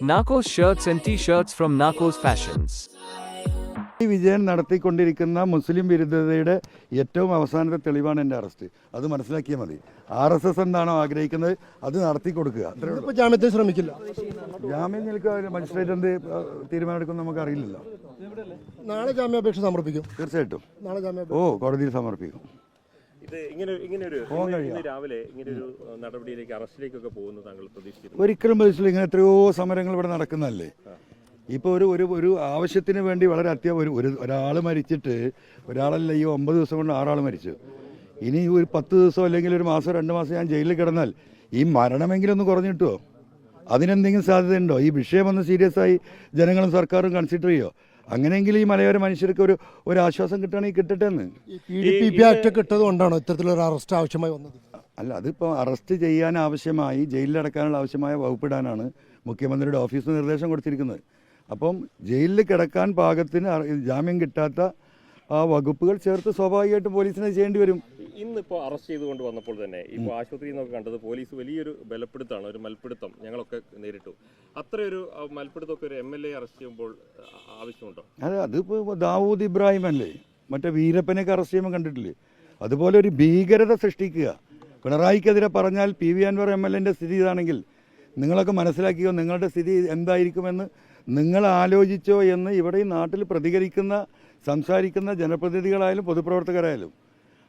Narcos shirts and t-shirts from Narcos Fashions. ഈ വിജയൻ നടത്തിക്കൊണ്ടിരിക്കുന്ന മുസ്ലിം വിരുദ്ധതയുടെ ഏറ്റവും അവസാനത്തെ തെളിവാണ് എന്റെ അറസ്റ്റ്. അത് മനസ്സിലാക്കിയാൽ മതി. ആർ എസ് എസ് എന്താണോ ആഗ്രഹിക്കുന്നത് അത് നടത്തി കൊടുക്കുക ജാമ്യത്തിന് ശ്രമിക്കില്ല. ജാമ്യം നിൽക്കുക മജിസ്ട്രേറ്റ് എന്ത് തീരുമാനമെടുക്കും നമുക്ക് അറിയില്ലല്ലോ. നാളെ ജാമ്യാപേക്ഷ സമർപ്പിക്കും. തീർച്ചയായിട്ടും. നാളെ ജാമ്യ ഓ കോടതിയിൽ സമർപ്പിക്കും. ഇത് ഇങ്ങനെ ഇങ്ങനെ ഒരു പോകാൻ രാവിലെ ഇങ്ങനെ ഒരു നടപടിയിലേക്ക് അറസ്റ്റിലേക്കൊക്കെ പോകുന്നു താങ്കൾ പ്രതീക്ഷിക്കുന്നു. ഒരിക്കലും മനസ്സിലായി ഇങ്ങനെ എത്രയോ സമരങ്ങൾ ഇവിടെ നടക്കുന്നതല്ലേ? ഇപ്പോൾ ഒരു ഒരു ഒരു ആവശ്യത്തിന് വേണ്ടി വളരെ അത്യാവശ്യം ഒരു ഒരു ഒരാൾ മരിച്ചിട്ട് ഒരാളല്ല ഈ ഒമ്പത് ദിവസം കൊണ്ട് ആറാൾ മരിച്ചു. ഇനി ഒരു പത്ത് ദിവസം അല്ലെങ്കിൽ ഒരു മാസം രണ്ട് മാസം ഞാൻ ജയിലിൽ കിടന്നാൽ ഈ മരണമെങ്കിലും ഒന്ന് കുറഞ്ഞു കിട്ടുമോ അതിനെന്തെങ്കിലും സാധ്യതയുണ്ടോ? ഈ വിഷയം ഒന്ന് സീരിയസ് ആയി ജനങ്ങളും സർക്കാരും കൺസിഡർ ചെയ്യോ? അങ്ങനെയെങ്കിൽ ഈ മലയോര മനുഷ്യർക്ക് ഒരു ഒരു ആശ്വാസം കിട്ടുകയാണെങ്കിൽ കിട്ടട്ടെ എന്ന് ആക്ട് കിട്ടത് കൊണ്ടാണോ ഇത്തരത്തിലൊരു അറസ്റ്റ് ആവശ്യമായി വന്നത്? അല്ല അതിപ്പോൾ അറസ്റ്റ് ചെയ്യാൻ ആവശ്യമായി ജയിലിലടക്കാനുള്ള ആവശ്യമായ വകുപ്പിടാനാണ് മുഖ്യമന്ത്രിയുടെ ഓഫീസ് നിർദ്ദേശം കൊടുത്തിരിക്കുന്നത്. അപ്പം ജയിലിൽ കിടക്കാൻ പാകത്തിന് ജാമ്യം കിട്ടാത്ത ആ വകുപ്പുകൾ ചേർത്ത് സ്വാഭാവികമായിട്ടും പോലീസിനെ ചെയ്യേണ്ടി വരും. ഇന്നിപ്പോ അറസ്റ്റ് ചെയ്തുകൊണ്ട് വന്നപ്പോൾ തന്നെ ഇപ്പോൾ ആശുപത്രിയിൽ നിന്നൊക്കെ കണ്ടത് പോലീസ് വലിയൊരു ബലപ്പെടുത്താണ് ഒരു മൽപ്പിടുത്തം ഞങ്ങളൊക്കെ നേരിട്ടു. അത്രയൊരു മൽപ്പിടുത്തൊക്കെ മൽപ്പിടുത്തമൊക്കെ ഒരു എം എൽ എ അറസ്റ്റ് ചെയ്യുമ്പോൾ ആവശ്യമുണ്ടോ? അതെ അതിപ്പോൾ ദാവൂദ് ഇബ്രാഹിം അല്ലേ? മറ്റേ വീരപ്പനെയൊക്കെ അറസ്റ്റ് ചെയ്യുമ്പോൾ കണ്ടിട്ടില്ലേ? അതുപോലെ ഒരു ഭീകരത സൃഷ്ടിക്കുക. പിണറായിക്കെതിരെ പറഞ്ഞാൽ P V Anvar M L എന്റെ സ്ഥിതി ഇതാണെങ്കിൽ നിങ്ങളൊക്കെ മനസ്സിലാക്കിയോ നിങ്ങളുടെ സ്ഥിതി എന്തായിരിക്കുമെന്ന് നിങ്ങൾ ആലോചിച്ചോ എന്ന് ഇവിടെ ഈ നാട്ടിൽ പ്രതികരിക്കുന്ന സംസാരിക്കുന്ന ജനപ്രതിനിധികളായാലും പൊതുപ്രവർത്തകരായാലും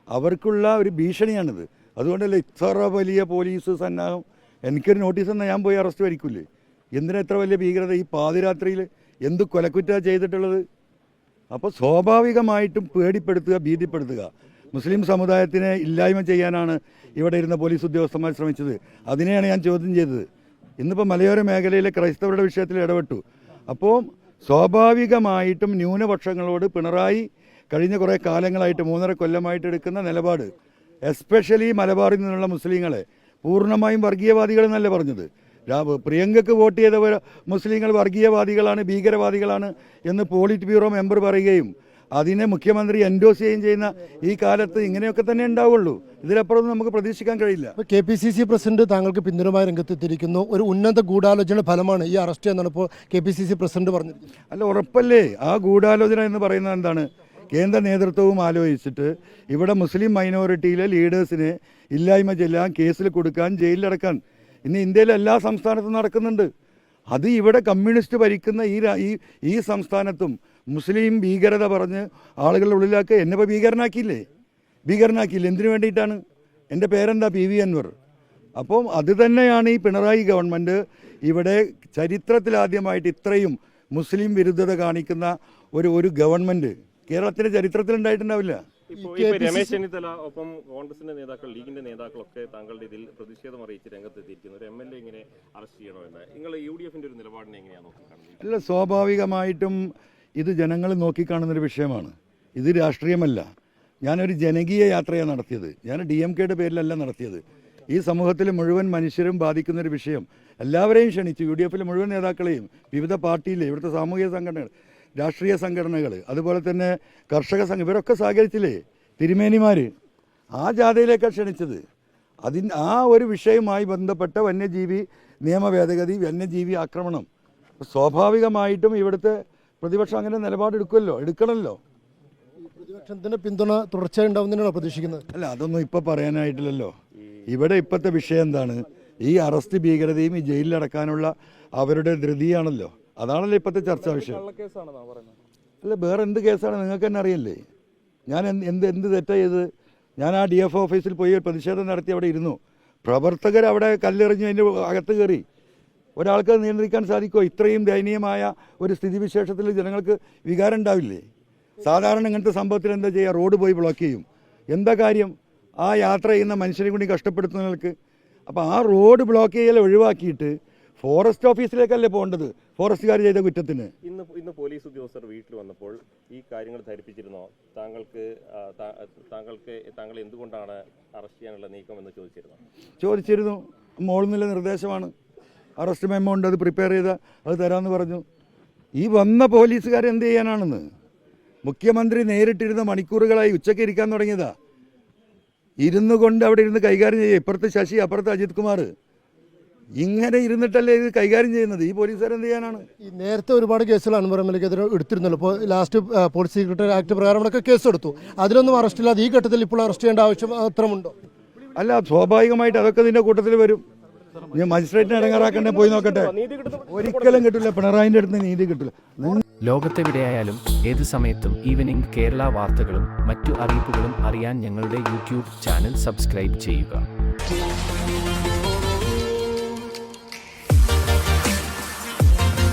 അവർക്കുള്ള ഒരു ഭീഷണിയാണിത്. അതുകൊണ്ടല്ലേ ഇത്ര വലിയ പോലീസ് സന്നാഹം? എനിക്കൊരു നോട്ടീസ് എന്നാൽ ഞാൻ പോയി അറസ്റ്റ് വരിക്കില്ലേ എന്തിനാ ഇത്ര വലിയ ഭീകരത? ഈ പാതിരാത്രിയിൽ എന്ത് കൊലക്കുറ്റ ചെയ്തിട്ടുള്ളത്? അപ്പോൾ സ്വാഭാവികമായിട്ടും പേടിപ്പെടുത്തുക ഭീതിപ്പെടുത്തുക. മുസ്ലിം സമുദായത്തിനെ ഇല്ലായ്മ ചെയ്യാനാണ് ഇവിടെ ഇരുന്ന പോലീസ് ഉദ്യോഗസ്ഥന്മാർ ശ്രമിച്ചത്. അതിനെയാണ് ഞാൻ ചോദ്യം ചെയ്തത്. ഇന്നിപ്പോൾ മലയോര മേഖലയിലെ ക്രൈസ്തവരുടെ വിഷയത്തിൽ ഇടപെട്ടു. അപ്പോൾ സ്വാഭാവികമായിട്ടും ന്യൂനപക്ഷങ്ങളോട് പിണറായി കഴിഞ്ഞ കുറേ കാലങ്ങളായിട്ട് മൂന്നര കൊല്ലമായിട്ട് എടുക്കുന്ന നിലപാട് എസ്പെഷ്യലി മലബാറിൽ നിന്നുള്ള മുസ്ലിങ്ങളെ പൂർണമായും വർഗീയവാദികളെന്നല്ല പറഞ്ഞത്? പ്രിയങ്കക്ക് വോട്ട് ചെയ്തവർ മുസ്ലിങ്ങൾ വർഗീയവാദികളാണ് ഭീകരവാദികളാണ് എന്ന് പോളിറ്റ് ബ്യൂറോ മെമ്പർ പറയുകയും അതിനെ മുഖ്യമന്ത്രി എൻഡോസ് ചെയ്യുകയും ചെയ്യുന്ന ഈ കാലത്ത് ഇങ്ങനെയൊക്കെ തന്നെ ഉണ്ടാവുള്ളൂ. ഇതിലപ്പുറം നമുക്ക് പ്രതീക്ഷിക്കാൻ കഴിയില്ല. K P C C president താങ്കൾക്ക് പിന്തുണമായ രംഗത്തെത്തിയിരിക്കുന്നു. ഒരു ഉന്നത ഗൂഢാലോചന ഫലമാണ് ഈ അറസ്റ്റ് എന്നാണ് ഇപ്പോൾ K P C C president പറഞ്ഞത് അല്ല ഉറപ്പല്ലേ? ആ ഗൂഢാലോചന എന്ന് പറയുന്നത് എന്താണ്? കേന്ദ്ര നേതൃത്വവും ആലോചിച്ചിട്ട് ഇവിടെ മുസ്ലിം മൈനോറിറ്റിയിലെ ലീഡേഴ്സിനെ ഇല്ലായ്മ ചെല്ലാൻ കേസിൽ കൊടുക്കാൻ ജയിലിലടക്കാൻ ഇന്ന് ഇന്ത്യയിലെ എല്ലാ സംസ്ഥാനത്തും നടക്കുന്നുണ്ട്. അത് ഇവിടെ കമ്മ്യൂണിസ്റ്റ് ഭരിക്കുന്ന ഈ ഈ സംസ്ഥാനത്തും മുസ്ലിം ഭീകരത പറഞ്ഞ് ആളുകളുടെ ഉള്ളിലാക്കുക എന്നെ ഇപ്പോൾ ഭീകരനാക്കിയില്ലേ? ഭീകരനാക്കിയില്ല? എന്തിനു വേണ്ടിയിട്ടാണ്? എന്റെ പേരെന്താ? പി. വി. അൻവർ. അപ്പം അത് തന്നെയാണ് ഈ പിണറായി ഗവൺമെന്റ് ഇവിടെ ചരിത്രത്തിലാദ്യമായിട്ട് ഇത്രയും മുസ്ലിം വിരുദ്ധത കാണിക്കുന്ന ഒരു ഒരു ഗവൺമെന്റ്. കേരളത്തിന്റെ ചരിത്രത്തിൽ ഉണ്ടായിട്ടുണ്ടാവില്ല. രമേശ് ചെന്നിത്തല ഒപ്പം കോൺഗ്രസിന്റെ നേതാക്കൾ ലീഗിന്റെ നേതാക്കളൊക്കെ താങ്കളുടെ ഇതിൽ പ്രതിഷേധം അറിയിച്ച് രംഗത്തെത്തിയിരിക്കുന്നു. ഒരു എം എൽ എ ഇങ്ങനെ അറസ്റ്റ് ചെയ്യണമെന്ന്. നിങ്ങൾ യു ഡി എഫിന്റെ ഒരു നിലപാടിനെ എങ്ങനെയാണ് നോക്കിക്കാണുന്നത്? അല്ല സ്വാഭാവികമായിട്ടും ഇത് ജനങ്ങൾ നോക്കിക്കാണുന്നൊരു വിഷയമാണ്. ഇത് രാഷ്ട്രീയമല്ല. ഞാനൊരു ജനകീയ യാത്രയാണ് നടത്തിയത്. ഞാൻ ഡി എം കെയുടെ പേരിലല്ല നടത്തിയത്. ഈ സമൂഹത്തിൽ മുഴുവൻ മനുഷ്യരും ബാധിക്കുന്നൊരു വിഷയം. എല്ലാവരെയും ക്ഷണിച്ചു. യു ഡി എഫിലെ മുഴുവൻ നേതാക്കളെയും വിവിധ പാർട്ടിയിലെ ഇവിടുത്തെ സാമൂഹിക സംഘടനകൾ രാഷ്ട്രീയ സംഘടനകൾ അതുപോലെ തന്നെ കർഷക സംഘം ഇവരൊക്കെ സഹകരിച്ചില്ലേ? തിരുമേനിമാർ ആ ജാഥയിലേക്കാണ് ക്ഷണിച്ചത്. അതിന് ആ ഒരു വിഷയവുമായി ബന്ധപ്പെട്ട വന്യജീവി നിയമ ഭേദഗതി വന്യജീവി ആക്രമണം. സ്വാഭാവികമായിട്ടും ഇവിടുത്തെ പ്രതിപക്ഷം അങ്ങനെ നിലപാടെടുക്കുമല്ലോ എടുക്കണമല്ലോ? പ്രതിപക്ഷത്തിന്റെ പിന്തുണ തുടർച്ചയായി ഉണ്ടാവുന്നതിനാണ് പ്രതീക്ഷിക്കുന്നത്? അല്ല അതൊന്നും ഇപ്പൊ പറയാനായിട്ടില്ലല്ലോ. ഇവിടെ ഇപ്പോഴത്തെ വിഷയം എന്താണ്? ഈ അറസ്റ്റ് ഭീകരതയും ഈ ജയിലിലടക്കാനുള്ള അവരുടെ ധൃതിയാണല്ലോ. അതാണല്ലോ ഇപ്പോഴത്തെ ചർച്ചാ വിഷയം. അല്ല വേറെ എന്ത് കേസാണ്? നിങ്ങൾക്ക് തന്നെ അറിയില്ലേ? ഞാൻ എന്ത് എന്ത് തെറ്റാ ചെയ്ത് ഞാൻ ആ ഡി എഫ് ഓഫീസിൽ പോയി ഒരു പ്രതിഷേധം നടത്തി അവിടെ ഇരുന്നു. പ്രവർത്തകർ അവിടെ കല്ലെറിഞ്ഞ് അതിന്റെ അകത്ത് കയറി. ഒരാൾക്ക് നിയന്ത്രിക്കാൻ സാധിക്കുമോ? ഇത്രയും ദയനീയമായ ഒരു സ്ഥിതിവിശേഷത്തിൽ ജനങ്ങൾക്ക് വികാരം ഉണ്ടാവില്ലേ? സാധാരണ ഇങ്ങനത്തെ സംഭവത്തിൽ എന്താ ചെയ്യുക? റോഡ് പോയി ബ്ലോക്ക് ചെയ്യും. എന്താ കാര്യം? ആ യാത്ര ചെയ്യുന്ന മനുഷ്യരെ കൂടി കഷ്ടപ്പെടുത്തുന്നവർക്ക്. അപ്പോൾ ആ റോഡ് ബ്ലോക്ക് ചെയ്യൽ ഒഴിവാക്കിയിട്ട് ഫോറസ്റ്റ് ഓഫീസിലേക്കല്ലേ പോകേണ്ടത്? ഫോറസ്റ്റുകാർ ചെയ്ത കുറ്റത്തിന്. ഇന്ന് ഇന്ന് പോലീസ് ഉദ്യോഗസ്ഥർ വീട്ടിൽ വന്നപ്പോൾ ഈ കാര്യങ്ങൾ ധരിപ്പിച്ചിരുന്നോ? താങ്കൾക്ക് താങ്കൾക്ക് താങ്കൾ എന്തുകൊണ്ടാണ് അറസ്റ്റ് ചെയ്യാനുള്ള നീക്കം എന്ന് ചോദിച്ചിരുന്നു? ചോദിച്ചിരുന്നു. മോളിൽ നിന്നുള്ള നിർദ്ദേശമാണ്. അറസ്റ്റ് മെമ്മോ ഉണ്ട് അത് പ്രിപ്പയർ ചെയ്ത അത് തരാമെന്ന് പറഞ്ഞു. ഈ വന്ന പോലീസുകാർ എന്ത് ചെയ്യാനാണെന്ന്? മുഖ്യമന്ത്രി നേരിട്ടിരുന്ന മണിക്കൂറുകളായി ഉച്ചയ്ക്ക് ഇരിക്കാൻ തുടങ്ങിയതാ. ഇരുന്നു കൊണ്ട് അവിടെ ഇരുന്ന് കൈകാര്യം ചെയ്യുക. ഇപ്പുറത്ത് ശശി അപ്പുറത്ത് അജിത് കുമാർ. ഇങ്ങനെ ഇരുന്നിട്ടല്ലേ ഇത് കൈകാര്യം ചെയ്യുന്നത്? ഈ പോലീസുകാർ എന്ത് ചെയ്യാനാണ്? ഈ നേരത്തെ ഒരുപാട് കേസുകൾ അൻവർ എതിരെ എടുത്തിരുന്നല്ലോ. ഇപ്പോൾ ലാസ്റ്റ് പോലീസ് സെക്രട്ടറി ആക്ട് പ്രകാരമൊക്കെ കേസ് എടുത്തു അതിനൊന്നും അറസ്റ്റ് ഇല്ലാതെ ഈ ഘട്ടത്തിൽ ഇപ്പോൾ അറസ്റ്റ് ചെയ്യേണ്ട ആവശ്യം അത്രമുണ്ടോ? അല്ല സ്വാഭാവികമായിട്ട് അതൊക്കെ ഇതിന്റെ കൂട്ടത്തിൽ വരും. ഞാൻ മജിസ്ട്രേറ്റിനെ ഇടങ്ങാറാക്കണ്ടേ? പോയി നോക്കട്ടെ. ഒരിക്കലും കിട്ടില്ല പിണറായിന്റെ അടുത്ത് നീതി കിട്ടില്ല ലോകത്തെവിടെയായാലും ഏത് സമയത്തും ഈവനിംഗ് കേരള വാർത്തകളും മറ്റു അറിയിപ്പുകളും അറിയാൻ ഞങ്ങളുടെ യൂട്യൂബ് ചാനൽ സബ്സ്ക്രൈബ് ചെയ്യുക.